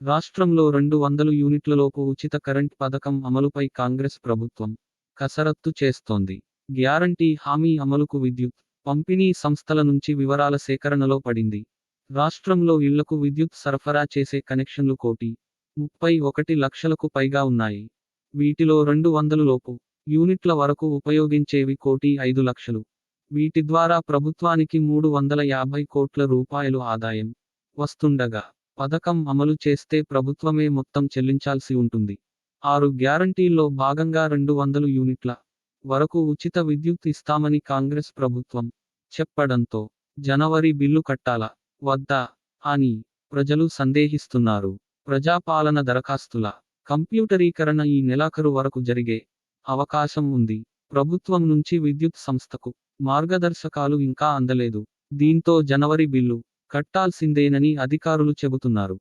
రాష్ట్రంలో రెండు వందలు యూనిట్లలోపు ఉచిత కరెంట్ పథకం అమలుపై కాంగ్రెస్ ప్రభుత్వం కసరత్తు చేస్తోంది. గ్యారంటీ హామీ అమలుకు విద్యుత్ పంపిణీ సంస్థల నుంచి వివరాల సేకరణలో పడింది. రాష్ట్రంలో ఇళ్ళకు విద్యుత్ సరఫరా చేసే కనెక్షన్లు కోటి ముప్పై ఒకటి లక్షలకు పైగా ఉన్నాయి. వీటిలో రెండు వందలు లోపు యూనిట్ల వరకు ఉపయోగించేవి కోటి ఐదు లక్షలు. వీటి ద్వారా ప్రభుత్వానికి మూడు వందల యాభై కోట్ల రూపాయలు ఆదాయం వస్తుండగా పథకం అమలు చేస్తే ప్రభుత్వమే మొత్తం చెల్లించాల్సి ఉంటుంది. ఆరు గ్యారంటీల్లో భాగంగా రెండు వందలు యూనిట్ల వరకు ఉచిత విద్యుత్ ఇస్తామని కాంగ్రెస్ ప్రభుత్వం చెప్పడంతో జనవరి బిల్లు కట్టాలా వద్దా అని ప్రజలు సందేహిస్తున్నారు. ప్రజాపాలన దరఖాస్తుల కంప్యూటరీకరణ ఈ నెలాఖరు వరకు జరిగే అవకాశం ఉంది. ప్రభుత్వం నుంచి విద్యుత్ సంస్థకు మార్గదర్శకాలు ఇంకా అందలేదు. దీంతో జనవరి బిల్లు కట్టాల్సిందేనని అధికారులు చెబుతున్నారు.